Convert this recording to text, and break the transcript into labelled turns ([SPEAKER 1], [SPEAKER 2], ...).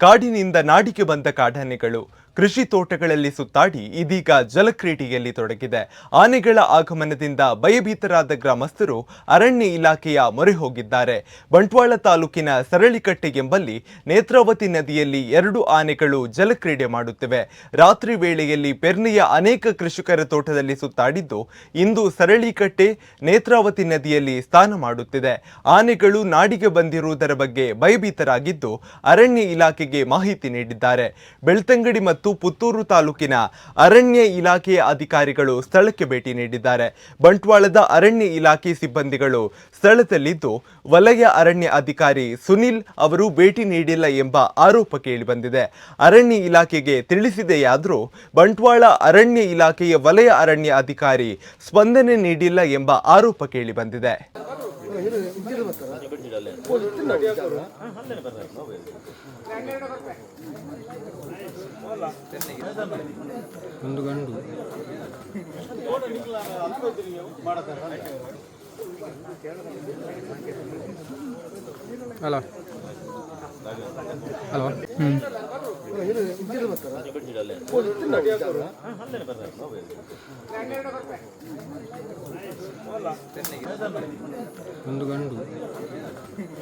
[SPEAKER 1] ಕಾಡಿನಿಂದ ನಾಡಿಗೆ ಬಂದ ಕಾಡಾನೆಗಳು ಕೃಷಿ ತೋಟಗಳಲ್ಲಿ ಸುತ್ತಾಡಿ ಇದೀಗ ಜಲಕ್ರೀಡೆಯಲ್ಲಿ ತೊಡಗಿದೆ. ಆನೆಗಳ ಆಗಮನದಿಂದ ಭಯಭೀತರಾದ ಗ್ರಾಮಸ್ಥರು ಅರಣ್ಯ ಇಲಾಖೆಯ ಮೊರೆ ಹೋಗಿದ್ದಾರೆ. ಬಂಟ್ವಾಳ ತಾಲೂಕಿನ ಸರಳಿಕಟ್ಟೆ ಎಂಬಲ್ಲಿ ನೇತ್ರಾವತಿ ನದಿಯಲ್ಲಿ ಎರಡು ಆನೆಗಳು ಜಲಕ್ರೀಡೆ ಮಾಡುತ್ತಿವೆ. ರಾತ್ರಿ ವೇಳೆಯಲ್ಲಿ ಪೆರ್ನೆಯ ಅನೇಕ ಕೃಷಿಕರ ತೋಟದಲ್ಲಿ ಸುತ್ತಾಡಿದ್ದು, ಇಂದು ಸರಳಿಕಟ್ಟೆ ನೇತ್ರಾವತಿ ನದಿಯಲ್ಲಿ ಸ್ನಾನ ಮಾಡುತ್ತಿದೆ. ಆನೆಗಳು ನಾಡಿಗೆ ಬಂದಿರುವುದರ ಬಗ್ಗೆ ಭಯಭೀತರಾಗಿದ್ದು, ಅರಣ್ಯ ಇಲಾಖೆಗೆ ಮಾಹಿತಿ ನೀಡಿದ್ದಾರೆ. ಬೆಳ್ತಂಗಡಿ ಮತ್ತು ಪುತ್ತೂರು ತಾಲೂಕಿನ ಅರಣ್ಯ ಇಲಾಖೆಯ ಅಧಿಕಾರಿಗಳು ಸ್ಥಳಕ್ಕೆ ಭೇಟಿ ನೀಡಿದ್ದಾರೆ. ಬಂಟ್ವಾಳದ ಅರಣ್ಯ ಇಲಾಖೆ ಸಿಬ್ಬಂದಿಗಳು ಸ್ಥಳದಲ್ಲಿದ್ದು, ವಲಯ ಅರಣ್ಯ ಅಧಿಕಾರಿ ಸುನಿಲ್ ಅವರು ಭೇಟಿ ನೀಡಿಲ್ಲ ಎಂಬ ಆರೋಪ ಕೇಳಿಬಂದಿದೆ. ಅರಣ್ಯ ಇಲಾಖೆಗೆ ತಿಳಿಸಿದೆಯಾದರೂ, ಬಂಟ್ವಾಳ ಅರಣ್ಯ ಇಲಾಖೆಯ ವಲಯ ಅರಣ್ಯ ಅಧಿಕಾರಿ ಸ್ಪಂದನೆ ನೀಡಿಲ್ಲ ಎಂಬ ಆರೋಪ ಕೇಳಿಬಂದಿದೆ.
[SPEAKER 2] ಒಂದು ಗಂಡು ಅಲ್ಲ ಅಲ್ವಾ ಹ್ಞೂ ಒಂದು ಗಂಡು